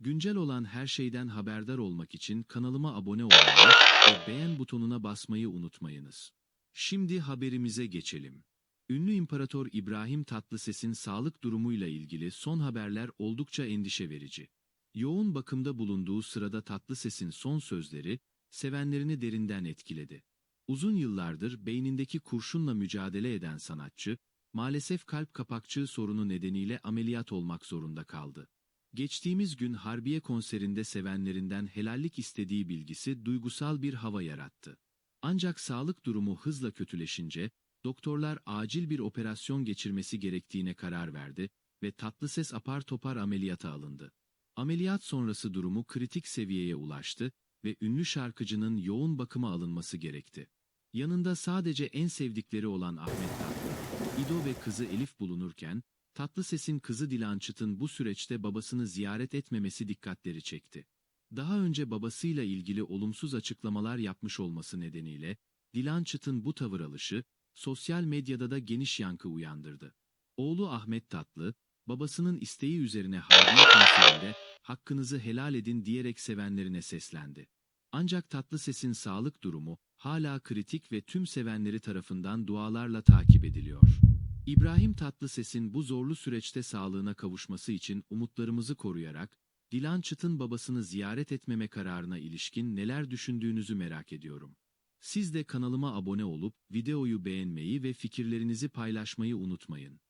Güncel olan her şeyden haberdar olmak için kanalıma abone olmayı ve beğen butonuna basmayı unutmayınız. Şimdi haberimize geçelim. Ünlü İmparator İbrahim Tatlıses'in sağlık durumuyla ilgili son haberler oldukça endişe verici. Yoğun bakımda bulunduğu sırada Tatlıses'in son sözleri, sevenlerini derinden etkiledi. Uzun yıllardır beynindeki kurşunla mücadele eden sanatçı, maalesef kalp kapakçığı sorunu nedeniyle ameliyat olmak zorunda kaldı. Geçtiğimiz gün Harbiye konserinde sevenlerinden helallik istediği bilgisi duygusal bir hava yarattı. Ancak sağlık durumu hızla kötüleşince, doktorlar acil bir operasyon geçirmesi gerektiğine karar verdi ve Tatlıses apar topar ameliyata alındı. Ameliyat sonrası durumu kritik seviyeye ulaştı ve ünlü şarkıcının yoğun bakıma alınması gerekti. Yanında sadece en sevdikleri olan Ahmet Tatlı, İdo ve kızı Elif bulunurken, Tatlıses'in kızı Dilan Çıt'ın bu süreçte babasını ziyaret etmemesi dikkatleri çekti. Daha önce babasıyla ilgili olumsuz açıklamalar yapmış olması nedeniyle, Dilan Çıt'ın bu tavır alışı, sosyal medyada da geniş yankı uyandırdı. Oğlu Ahmet Tatlı, babasının isteği üzerine Harbiye konserinde hakkınızı helal edin diyerek sevenlerine seslendi. Ancak Tatlıses'in sağlık durumu hala kritik ve tüm sevenleri tarafından dualarla takip ediliyor. İbrahim Tatlıses'in bu zorlu süreçte sağlığına kavuşması için umutlarımızı koruyarak, Dilan Çıt'ın babasını ziyaret etmeme kararına ilişkin neler düşündüğünüzü merak ediyorum. Siz de kanalıma abone olup videoyu beğenmeyi ve fikirlerinizi paylaşmayı unutmayın.